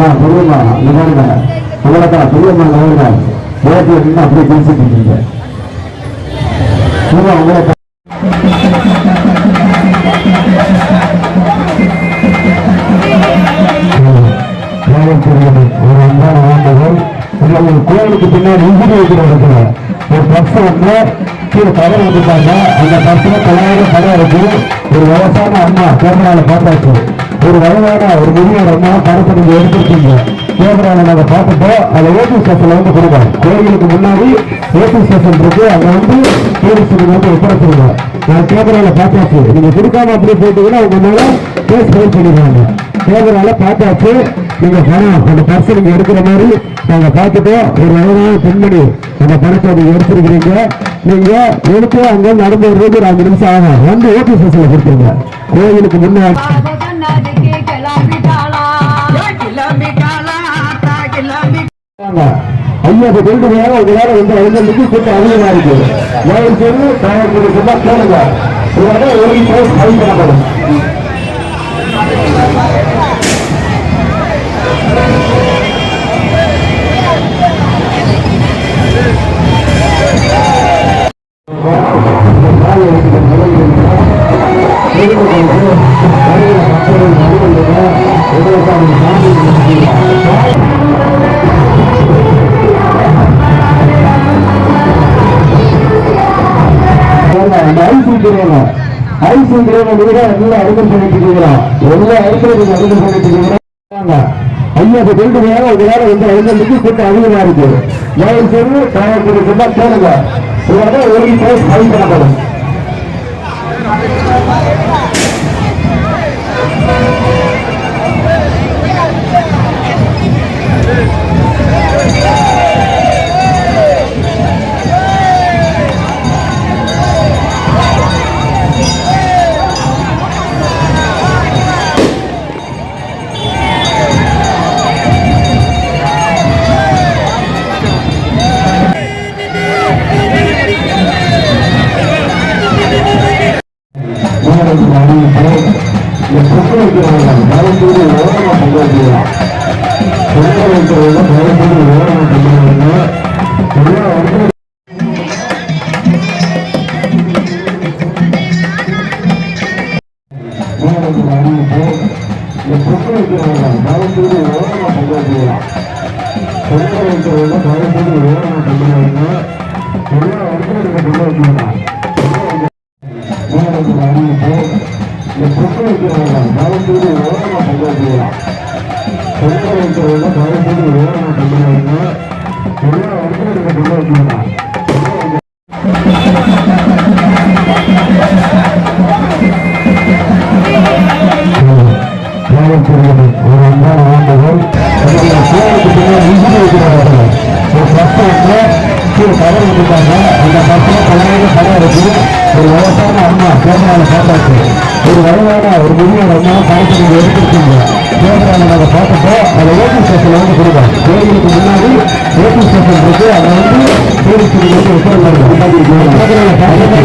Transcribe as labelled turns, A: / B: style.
A: நான் சொல்லுமா இவருங்க. இவரக்கா சொல்லுமா இவருங்க. நேற்று நின்று அப்படியே பேசிட்டு இருக்கீங்க சும்மா உங்களை ஒரு அன்பான வேண்டுகோள் உங்கள் கோயிலுக்கு பின்னாடி இன்ஜினி வைக்கிற இடத்துல. ஒரு பஸ் வந்து கீழே கடை வந்துட்டாங்க அந்த பஸ்ல தொள்ளாயிரம் கடை இருக்கு ஒரு விவசாயம் அம்மா கேமரால பார்த்தாச்சு. ஒரு வயதான ஒரு முதியோர் அம்மா படத்தை நீங்க எடுத்திருக்கீங்க. கேமரால நாங்க பார்த்துட்டோம் அதை ஏபி ஸ்டேஷன்ல வந்து கொடுக்கணும் கோயிலுக்கு முன்னாடி ஏபி ஸ்டேஷன் இருக்கு. அங்க வந்து போலீஸுக்கு வந்து ஒப்படைச்சிருங்க நான் கேமரால பார்த்தாச்சு. நீங்க கொடுக்காம அப்படியே போயிட்டீங்கன்னா உங்க மேல கேஸ் ஃபைல் பண்ணிடுவாங்க. கேமரால பார்த்தாச்சு. நீங்க பணம் அந்த பர்ஸ் நீங்க எடுக்கிற மாதிரி நாங்க பார்த்துட்டோம். ஒரு வயதான பெண்மணி அந்த பணத்தை நீங்க எடுத்திருக்கிறீங்க. நீங்க எடுத்து அங்க நடந்து வர்றது ஒரு அஞ்சு நிமிஷம் ஆகும். வந்து ஓபி ஸ்டேஷன்ல கொடுத்துருங்க. கோயிலுக்கு முன்னாடி.
B: கிளம்பிட்டாளா
C: ஆத்தா கிளம்பி
A: ஐயா நேரம் உங்களால வந்து ஐநூறுக்கு கூட்டம் அதிகமா இருக்கு நான் செய்து காவல்துறை சொன்னா கேளுங்க ஒரு போய் கூட்டம் அதிகமா இருக்கு தயவு செய்து காவல்துறை சொன்னா கேளுங்க ஒரு போய் ஃபைல் பண்ணப்படும் Thank you. ஊரடங்கு அறிவிப்பு இந்த பொங்கல் வைக்கிறவங்க தயவுசெய்து ஓரமா பொங்கல் வைக்கலாம் பொங்கல் வைக்கிறவங்க தயவுசெய்து ஓரமா பொங்கல் வைங்க எல்லாம் வந்து அறிவிப்பு இந்த பொங்கல் வைக்கிறவங்க தயவுசெய்து பொங்கல் வைக்கலாம் பொங்கல் வைக்கிறவங்க தயவுசெய்து இந்த பொங்கல் வைக்கிறவங்க தயவுசெய்து ஓரமா பொங்கல் வைக்கலாம் பொங்கல் வைக்கிறவங்க தயவுசெய்து ஓரமா பொங்கல் வைங்க எல்லாம் வந்து நீங்க பொங்கல் வைக்கலாம் ஒரு அன்பான வேண்டுகோள் பின்னாடி கீழே கடை வந்துட்டாங்க அந்த பக்கம் பழைய கடை இருக்கு ஒரு வயசான அம்மா கேமரால பார்த்தாச்சு ஒரு வயதான ஒரு முதியோர் அம்மா பணத்தை நீங்க எடுத்துருக்கீங்க. கேமரால நாங்க பார்த்தப்போ அதை ஓபி ஸ்டேஷன்ல வந்து கொடுங்க. கோயிலுக்கு முன்னாடி ஓபி ஸ்டேஷன் இருக்கு. அதை வந்து டூரிஸ்ட் வந்து ஒப்படைப்பாங்க கேமரால பார்த்துட்டு